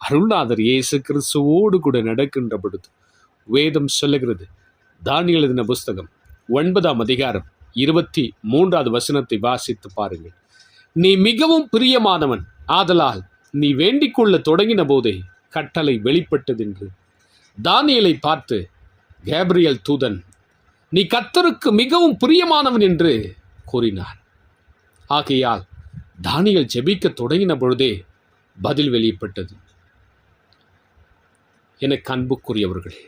அருள்நாதர் இயேசு கிறிஸ்துவோடு கூட நடக்கின்ற பொழுது வேதம் சொல்லுகிறது. தானியல் எழுதின புஸ்தகம் ஒன்பதாம் அதிகாரம் இருபத்தி மூன்றாவது வசனத்தை வாசித்து பாருங்கள். நீ மிகவும் பிரியமானவன் ஆதலால் நீ வேண்டிக் கொள்ள தொடங்கின போதே கட்டளை வெளிப்பட்டதென்று. தானியலை பார்த்து கேப்ரியல் தூதன் நீ கத்தருக்கு மிகவும் பிரியமானவன் என்று கூறினார். ஆகையால் தானியல் ஜெபிக்க தொடங்கின பொழுதே பதில் வெளிப்பட்டது. எனக்கு அன்புக்குரியவர்களே.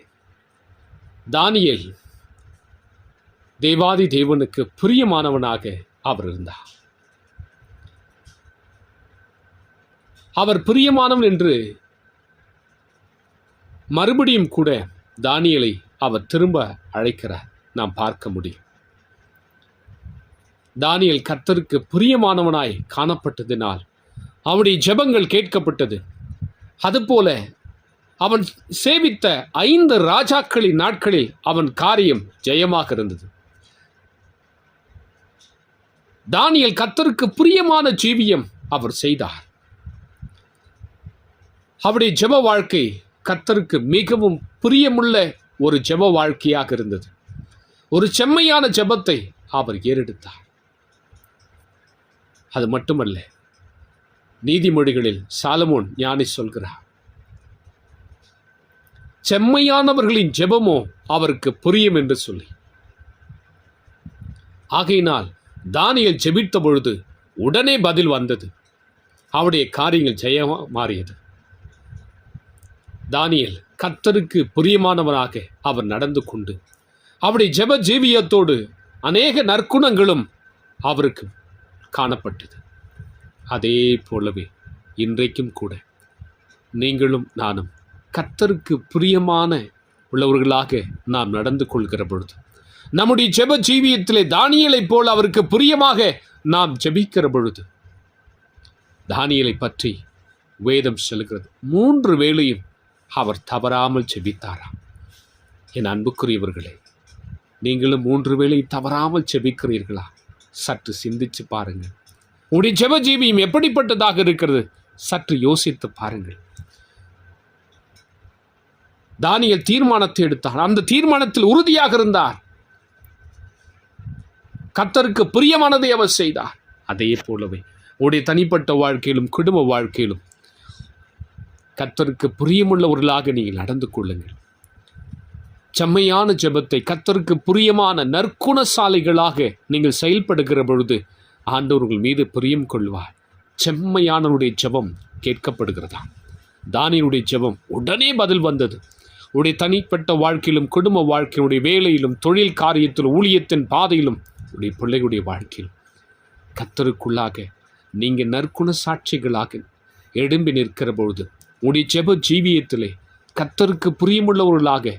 தானியல் தேவாதி தேவனுக்கு பிரியமானவனாக அவர் இருந்தார். அவர் பிரியமானவன் என்று மறுபடியும் கூட தானியலை அவர் திரும்ப அழைக்கிறார் நாம் பார்க்க முடியும். தானியல் கர்த்தருக்கு பிரியமானவனாய் காணப்பட்டதினால் அவனுடைய ஜெபங்கள் கேட்கப்பட்டது. அதுபோல அவன் சேவித்த ஐந்து ராஜாக்களின் நாட்களில் அவன் காரியம் ஜெயமாக இருந்தது. தானியல் கத்தருக்கு பிரியமான ஜீவியம் அவர் செய்தார். அவருடைய ஜெப வாழ்க்கை கத்தருக்கு மிகவும் பிரியமுள்ள ஒரு ஜெப வாழ்க்கையாக இருந்தது. ஒரு செம்மையான ஜெபத்தை அவர் ஏறெடுத்தார். அது மட்டுமல்ல நீதிமொழிகளில் சாலமோன் ஞானி சொல்கிறார் செம்மையானவர்களின் ஜெபமோ அவருக்கு புரியும் என்று சொல்லி. ஆகையினால் தானியல் ஜெபித்த பொழுது உடனே பதில் வந்தது. அவருடைய காரியங்கள் ஜெயமாக மாறியது. தானியல் கர்த்தருக்கு புரியமானவனாக அவர் நடந்து கொண்டு அவருடைய ஜெப ஜீவியத்தோடு அநேக நற்குணங்களும் அவருக்கு காணப்பட்டது. அதே போலவே இன்றைக்கும் கூட நீங்களும் நானும் கத்தருக்கு பிரியமான உள்ளவர்களாக நாம் நடந்து கொள்கிற பொழுது நம்முடைய ஜெப ஜீவியத்திலே தானியலைப் போல் அவருக்கு பிரியமாக நாம் ஜெபிக்கிற பொழுது தானியலை பற்றி வேதம் செல்கிறது மூன்று வேளையும் அவர் தவறாமல் செபித்தாராம் என் அன்புக்குரியவர்களே நீங்களும் மூன்று வேளை தவறாமல் செபிக்கிறீர்களா சற்று சிந்திச்சு பாருங்கள். உடைய ஜெப ஜீவியம் எப்படிப்பட்டதாக இருக்கிறது? சற்று யோசித்து பாருங்கள். தானியல் தீர்மானத்தை எடுத்தார். அந்த தீர்மானத்தில் உறுதியாக இருந்தார். கத்தருக்கு பிரியமானதை அவர் செய்தார். அதே போலவே உடைய தனிப்பட்ட வாழ்க்கையிலும் குடும்ப வாழ்க்கையிலும் கத்தருக்கு பிரியமுள்ளவர்களாக நீங்கள் நடந்து கொள்ளுங்கள். செம்மையான ஜெபத்தை கத்தருக்கு பிரியமான நற்குணசாலைகளாக நீங்கள் செயல்படுகிற பொழுது ஆண்டவர்கள் மீது பிரியம் கொள்வார். செம்மையானவருடைய ஜெபம் கேட்கப்படுகிறதா? தானியனுடைய ஜெபம் உடனே பதில் வந்தது. உடைய தனிப்பட்ட வாழ்க்கையிலும் குடும்ப வாழ்க்கையினுடைய வேலையிலும் தொழில் காரியத்திலும் ஊழியத்தின் பாதையிலும் உடைய பிள்ளைகளுடைய வாழ்க்கையிலும். கத்தருக்குள்ளாக நீங்கள் நற்குண சாட்சிகளாக எழும்பி நிற்கிற பொழுது உடைய ஜெப ஜீவியத்திலே கத்தருக்கு புரியமுள்ளவர்களாக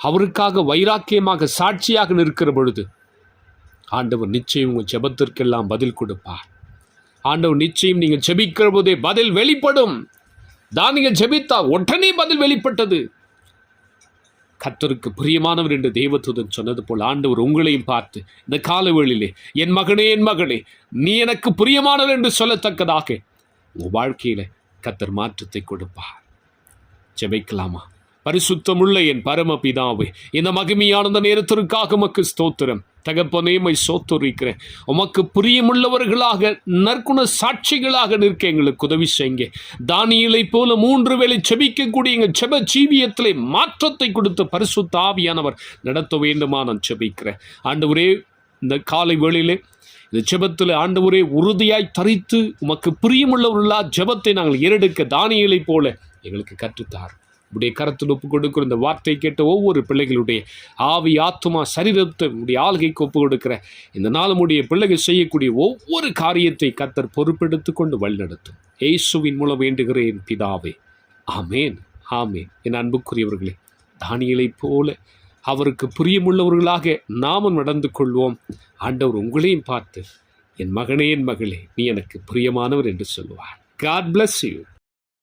அவருக்காக வைராக்கியமாக சாட்சியாக நிற்கிற பொழுது ஆண்டவர் நிச்சயம் உங்கள் ஜெபத்திற்கெல்லாம் பதில் கொடுப்பார். ஆண்டவர் நிச்சயம் நீங்கள் ஜெபிக்கிற போதே பதில் வெளிப்படும். தான் நீங்கள் ஜெபித்தா உடனே பதில் வெளிப்பட்டது. கத்தருக்கு பிரியமானவர் என்று தேவதூதன் சொன்னது போல் ஆண்டவர் உங்களையும் பார்த்து இந்த காலவேளிலே என் மகனே என் மகளே நீ எனக்கு பிரியமானவர் என்று சொல்லத்தக்கதாக உங்கள் வாழ்க்கையில் கத்தர் மாற்றத்தை கொடுப்பார். ஜெபிக்கலாமா? பரிசுத்தமுள்ள என் பரமபிதாவே இந்த மகிமையான நேரத்திற்காக உமக்கு ஸ்தோத்திரம். தகப்பனேமை சோத்துரிக்கிறேன். உமக்கு பிரியமுள்ளவர்களாக நற்குண சாட்சிகளாக நிற்க எங்களுக்கு உதவி செய்யுங்க. தானியலை போல மூன்று வேளை செபிக்கக்கூடிய எங்கள் செப ஜீவியத்திலே மாற்றத்தை கொடுத்து பரிசுத்த ஆவியானவர் நடத்த வேண்டுமா நான் செபிக்கிறேன். ஒரே இந்த காலை வேளையிலே இந்த ஜெபத்தில் ஆண்டவரே உறுதியாய் தரித்து உமக்கு பிரியமுள்ளவர்களா ஜெபத்தை நாங்கள் ஏறெடுக்க தானியலைப் போல எங்களுக்கு கற்றுத்தார். உடைய கரத்தில் ஒப்பு கொடுக்கிற இந்த வார்த்தை கேட்ட ஒவ்வொரு பிள்ளைகளுடைய ஆவி ஆத்துமா சரீரத்தை உடைய ஆளுகைக்கு ஒப்பு கொடுக்கிற இந்த நாளும் உடைய பிள்ளைகள் செய்யக்கூடிய ஒவ்வொரு காரியத்தை கத்தர் பொறுப்பெடுத்து கொண்டு வழிநடத்தும் ஏசுவின் மூலம் வேண்டுகிறேன் பிதாவே. ஆமேன் ஆமேன். என் அன்புக்குரியவர்களே தானியலைப் போல அவருக்கு புரியமுள்ளவர்களாக நாமும் நடந்து கொள்வோம். ஆண்டவர் உங்களையும் பார்த்து என் மகனே என் மகளே நீ எனக்கு பிரியமானவர் என்று சொல்லுவார். God bless you